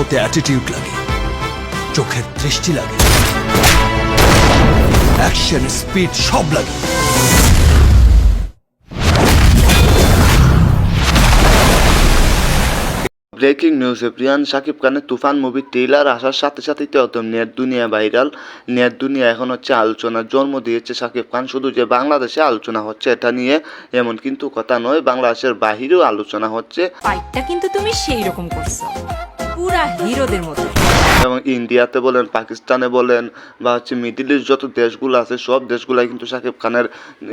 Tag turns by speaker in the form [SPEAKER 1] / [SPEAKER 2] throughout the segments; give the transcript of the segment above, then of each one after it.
[SPEAKER 1] হতে অ্যাটিটিউড লাগে। চোখের দৃষ্টি লাগে। অ্যাকশন স্পিড সব লাগে।
[SPEAKER 2] ব্রেকিং নিউজে প্রিয়ান শাকিব খানের তুফান মুভির ট্রেলার আসার সাথে সাথেই তো একদম নেট দুনিয়া ভাইরাল নেট দুনিয়া এখন হচ্ছে আলোচনার জন্ম দিয়েছে শাকিব খান শুধু যে বাংলাদেশে আলোচনা হচ্ছে এটা নিয়ে এমন কিন্তু কথা নয় বাংলাদেশের বাহিরেও আলোচনা হচ্ছে।
[SPEAKER 3] ফাইটটা কিন্তু তুমি সেই রকম করছ। পুরা হিরোদের মতো।
[SPEAKER 2] এবং ইন্ডিয়াতে বলেন, পাকিস্তানে বলেন, বা হচ্ছে মিডিল ইস্ট যত দেশগুলো আছে, সব দেশগুলাই কিন্তু শাকিব খানের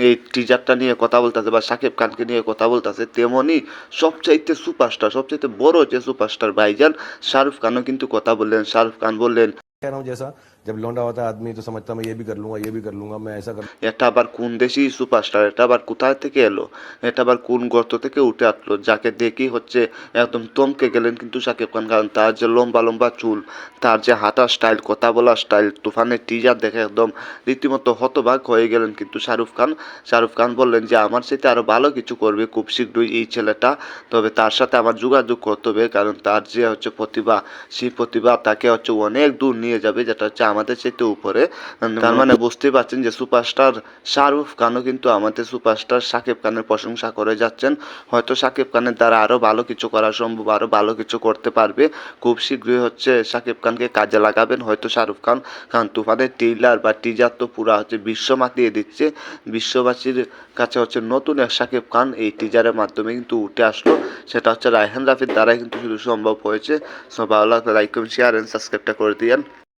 [SPEAKER 2] এই টিজারটা নিয়ে কথা বলতেছে, বা শাকিব খানকে নিয়ে কথা বলতেছে তেমনই সবচাইতে সুপারস্টার সবচাইতে বড় যে সুপারস্টার ভাইজান, শাহরুখ খানও কিন্তু কথা বললেন, শাহরুখ খান বললেন
[SPEAKER 4] कह रहा हूँ जैसा जब लौंडा होता है आदमी तो समझता मैं ये भी कर लूंगा ये भी कर लूंगा मैं ऐसा कर
[SPEAKER 2] এটা আবার কোন দেশি সুপারস্টার এটা আবার কোথায় থেকে এলো এটা আবার কোন গর্ত থেকে উঠে আসলো যাকে দেখি হচ্ছে একদম তমকে গেলেন কিন্তু শাকিব খান কারণ তার যে লম্বা লম্বা চুল তার যে হাঁটার স্টাইল কথা বলার স্টাইল তুফানের টিজার দেখে একদম রীতিমতো হতবাক হয়ে গেলেন কিন্তু শাহরুখ খান শাহরুখ খান বললেন যে আমার সাথে আরও ভালো কিছু করবে খুব শীঘ্রই এই ছেলেটা তবে তার সাথে আমার যোগাযোগ করতে হবে কারণ তার যে হচ্ছে প্রতিভা সেই প্রতিভা তাকে হচ্ছে অনেক দূর নিয়ে যাবে যেটা হচ্ছে আমাদের চাইতে উপরে। তার মানে বুঝতেই পারছেন যে সুপারস্টার শাহরুখ খানও কিন্তু আমাদের সুপারস্টার শাকিব খানের প্রশংসা করে যাচ্ছেন। হয়তো শাকিব খানের দ্বারা আরও ভালো কিছু করা সম্ভব আরও ভালো কিছু করতে পারবে। খুব শীঘ্রই হচ্ছে শাকিব খানকে কাজে লাগাবেন। হয়তো শাহরুখ খান কারণ তুফানের টিলার বা টিজার তো পুরা হচ্ছে বিশ্ব মাতিয়ে দিচ্ছে। বিশ্ববাসীর কাছে হচ্ছে নতুন এক শাকিব খান এই টিজারের মাধ্যমে কিন্তু উঠে আসলো। সেটা হচ্ছে রায়হান রাফির দ্বারাই কিন্তু শুধু সম্ভব হয়েছে। সো ভালো লাগলে লাইক কমেন্ট শেয়ার অ্যান্ড সাবস্ক্রাইবটা করে দিয়েন।